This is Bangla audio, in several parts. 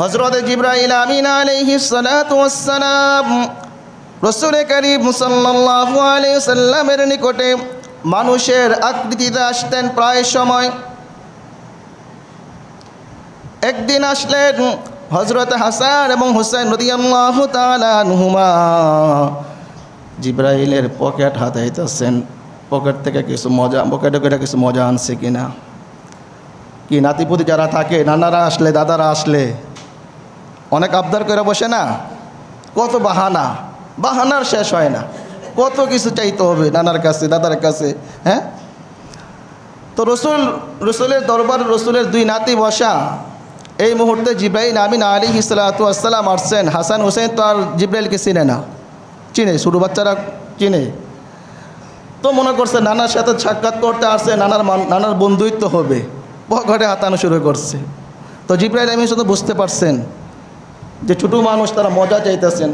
হজরত জিব্রাইল আমিন আলাইহি সালাম করিম সাল্লাল্লাহু আলাইহি সাল্লামের নিকটে মানুষের আকৃতিতে আসতেন প্রায় সময়। একদিন আসলেন হজরত হাসান এবং হুসেন রদিয়াল্লাহু তাআলা নুহুমা জিব্রাইলের পকেট হাতাইতেছেন, পকেট থেকে কিছু মজা, পকেটে করে কিছু মজা আনছে কিনা? কি নাতিপুতি যারা থাকে, নানারা আসলে, দাদারা আসলে? অনেক আবদার করে বসে না। কত বাহানা। বাহানার শেষ হয় না। কত কিছু চাইতে হবে নানার কাছে, দাদার কাছে হ্যাঁ? তো রসুল, রসুলের দরবার, রসুলের দুই নাতি বসা। এই মুহূর্তে জিব্রাইল, আমিন আলী হিসালাতাম আসছেন। হাসান হোসেন তো আর জিব্রাইলকে চিনে না। চিনে, ছোটো বাচ্চারা চিনে। তো মনে করছে নানার সাথে সাক্ষাৎ করতে আসছে, নানার নানার বন্ধুত্ব হবে। ঘরে হাতানো শুরু করছে। তো জিব্রাইল, আমিন শুধু বুঝতে পারছেন যে ছোটো মানুষ তারা মজা চাইতেছেন।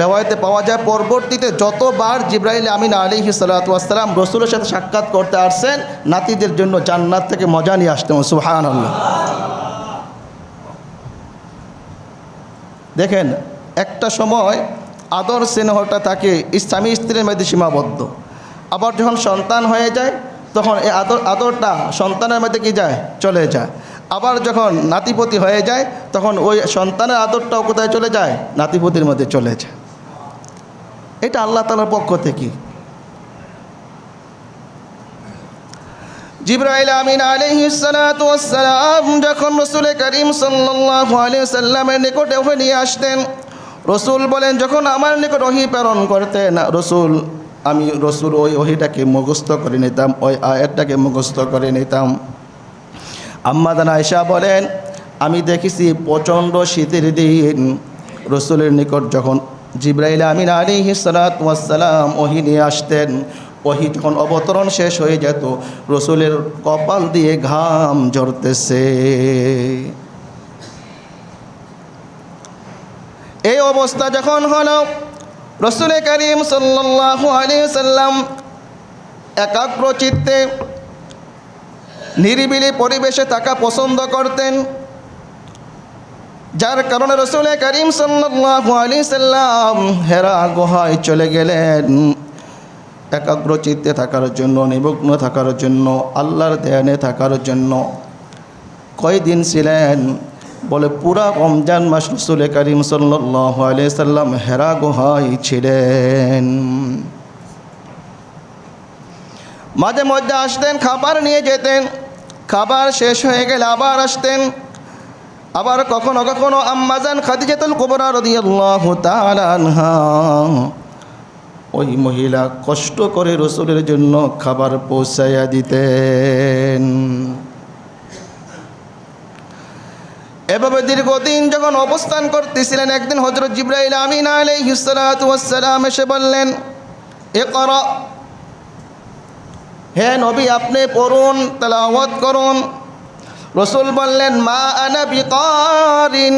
রেওয়ায়তে পাওয়া যায়, পরবর্তীতে যতবার জিব্রাইল আমিন আলী সালাতাম রসুলের সাথে সাক্ষাৎ করতে আসছেন, নাতিদের জন্য জান্নাত থেকে মজা নিয়ে আসতেন সুহান দেখেন, একটা সময় আদর স্নেহটা থাকে স্বামী স্ত্রীর মধ্যে সীমাবদ্ধ। আবার যখন সন্তান হয়ে যায়, তখন এই আদর আদরটা সন্তানের মধ্যে কি যায়? চলে যায়। আবার যখন নাতিপতি হয়ে যায়, তখন ওই সন্তানের আদরটাও কোথায় চলে যায়? নাতিপতির মধ্যে চলে যায়। এটা আল্লাহ তালার পক্ষ থেকে। জিব্রাইল আমিন আলহিসালাম যখন রসুল করিম সাল্লাল্লাহু আলাইহি সাল্লামের নিকটে ওকে নিয়ে আসতেন, রসুল বলেন, যখন আমার নিকট ওহি প্রেরণ করতেন, রসুল, আমি রসুল ওই ওহিটাকে মুখস্থ করে নিতাম, ওই আয়াতটাকে মুখস্থ করে নিতাম। আম্মাদান আয়সা বলেন, আমি দেখেছি প্রচণ্ড শীতের দিন। রসুলের নিকট যখন জিব্রাইল আমিন আলী হিসালাম ওহি নিয়ে আসতেন, ওহি যখন অবতরণ শেষ হয়ে যেত। রসুলের কপাল দিয়ে ঘাম ঝরতেছে। এই অবস্থা যখন হলো, রসুল করিম সাল্লাল্লাহু আলাইহি সাল্লাম একাগ্র চিত্তে নিরিবিলি পরিবেশে থাকা পছন্দ করতেন। যার কারণে রসুল করিম সাল্লাম হেরা গুহায় চলে গেলেন। একাগ্র চিত্তে থাকার জন্য, নিমগ্ন থাকার জন্য, আল্লাহর ধ্যানে থাকার জন্য। কয়দিন ছিলেন? বলে পুরা রমজান মাস রসুল করিম সাল্লাম হেরা গুহায় ছিলেন। মাঝে মধ্যে আসতেন, খাবার নিয়ে যেতেন। খাবার শেষ হয়ে গেলে আবার আসতেন। আবার কখনো কখনো আম্মাজান খাদিজাতুল কুবরা রাদিয়াল্লাহু তাআলা আনহা। ওই মহিলা কষ্ট করে রসুলের জন্য খাবার পৌঁছাইয়া দিতেন। এভাবে দীর্ঘদিন যখন অবস্থান করতেছিলেন, একদিন হজরত জিব্রাইল আমিন আলাইহিস সালাতু ওয়াস সালাম এসে বললেন এ হে নবী, আপনি পড়ুন, তেলাওয়াত করুন। রসুল বললেন, মা আনা বিকারিন।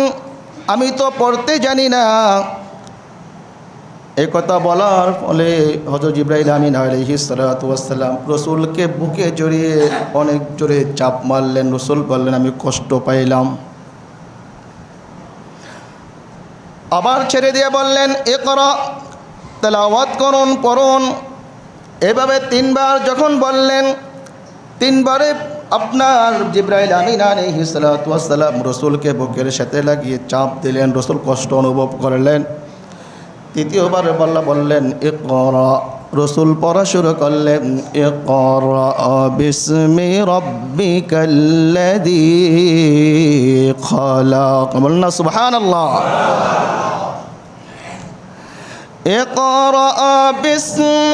আমি তো পড়তে জানি না। এ কথা বলার ফলে হজরত ইব্রাহিম আমিন আলহি সালাতাম রসুলকে বুকে জড়িয়ে অনেক জোরে চাপ মারলেন। রসুল বললেন, আমি কষ্ট পাইলাম। আবার ছেড়ে দিয়ে বললেন এ কর তেলাওয়াত করুন, পড়ুন। এভাবে তিনবার যখন বললেন তিনবারে আপনার জিব্রাইল আমিন আলহি সালাতাম রসুলকে বুকের সাথে লাগিয়ে চাপ দিলেন রসুল কষ্ট অনুভব করলেন তৃতীয়বার বল্লা বললেন এ করা রসুল পড়া শুরু করলেন এ করা বিস্মি রব্বি কল্লাদি খলাক বলুন না সুবহানাল্লাহ اقرأ باسم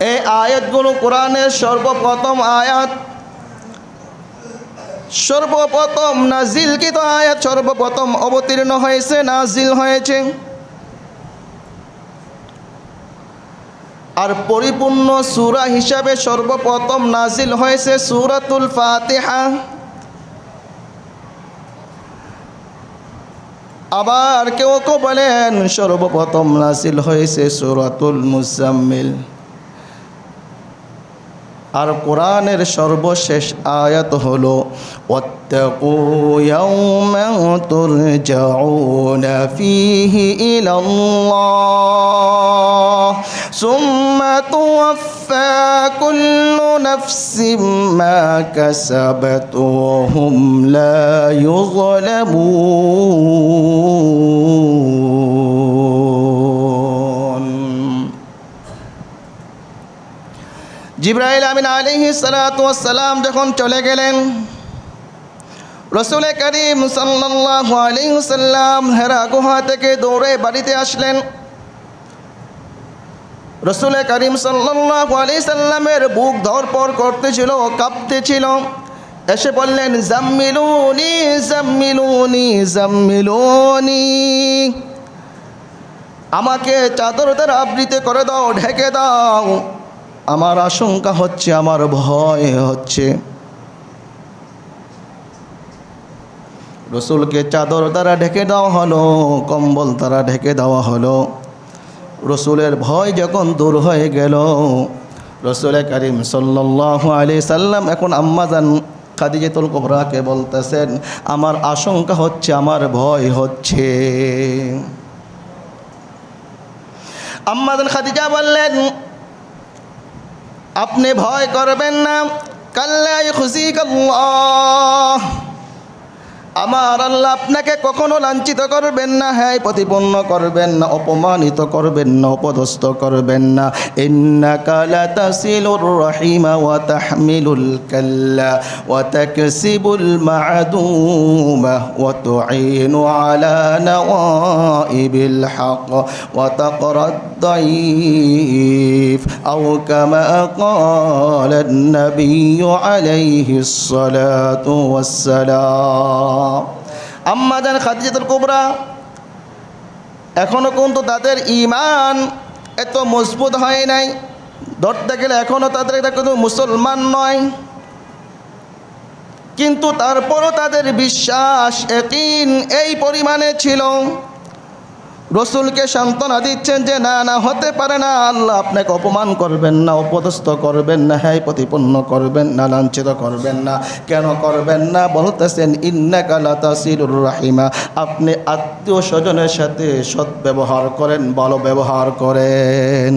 এই আয়াতগুলো কোরআনের সর্বপ্রথম আয়াত। সর্বপ্রথম নাজিলকৃত আয়াত, সর্বপ্রথম অবতীর্ণ হয়েছে, নাজিল হয়েছে। আর পরিপূর্ণ সূরা হিসাবে সর্বপ্রথম নাজিল হয়েছে সূরাতুল ফাতিহা। আবার কেউ কেউ বলেন, সর্বপ্রথম নাজিল হয়েছে সূরাতুল মুজাম্মিল। আর কোরআনের সর্বশেষ আয়াত হলো واتقوا يوما ترجعون فيه إلى الله ثم توفى كل نفس ما كسبت وهم لا يظلمون জিব্রাইল আমিন আলিহি সালাম যখন চলে গেলেন, রসুল করিম সাল্লাহ আলিহাল্লাম হেরা গুহা থেকে দৌড়ে বাড়িতে আসলেন। রসুল করিম সাল্লাহ আলি সাল্লামের বুক ধরপর করতেছিল, কাঁপতেছিল। এসে বললেন, জাম্মিলুনি জাম্মিলুনি জাম্মিলুনি। আমাকে চাদর দ্বারা আবৃত করে দাও, ঢেকে দাও। আমার আশঙ্কা হচ্ছে, আমার ভয় হচ্ছে। রসুলকে চাদর দ্বারা ঢেকে দেওয়া হলো, কম্বল দ্বারা ঢেকে দেওয়া হলো। রসুলের ভয় যখন দূর হয়ে গেল, রসুল করিম সাল্লাহ আলি সাল্লাম এখন আম্মাজান খাদিজাতুল কোবরাকে বলতেছেন, আমার আশঙ্কা হচ্ছে, আমার ভয় হচ্ছে। আম্মাজান খাদিজা বললেন আপনি ভয় করবেন না। কাল্লাই খুশি আমার আল্লাহ আপনাকে কখনো লাঞ্ছিত করবেন না হ্যাঁ প্রতিপন্ন করবেন না, অপমানিত করবেন না, অপদস্থ করবেন না। ইন্না কালা তাসিলুর রহিমা ওয়া তাহমিলুল কাল্লা ওয়া তাকসিবুল মা'দুমা ওয়া তু'inu আলা নাওয়াইবিল হক ওয়া তাকরাদ দাইন। أو كما قال النبي عليه الصلاة والسلام আম্মা জান খাদিজাতুল কুবরা এখনও কিন্তু তাদের ইমান এত মজবুত হয় নাই ধরতে গেলে এখনও তাদের এটা কিন্তু মুসলমান নয় কিন্তু তারপরও তাদের বিশ্বাস একিন এই পরিমাণে ছিল রসুলকে সান্ত্বনা দিচ্ছেন যে, না না, হতে পারে না, আল্লাহ আপনাকে অপমান করবেন না, অপদস্থ করবেন না হ্যাঁ প্রতিপন্ন করবেন না, লাঞ্ছিত করবেন না, কেন করবেন না? বলতেছেন ইন্নাকালা তাসিরুর রাহিমা। আপনি আত্মীয় স্বজনের সাথে সৎ ব্যবহার করেন, ভালো ব্যবহার করেন।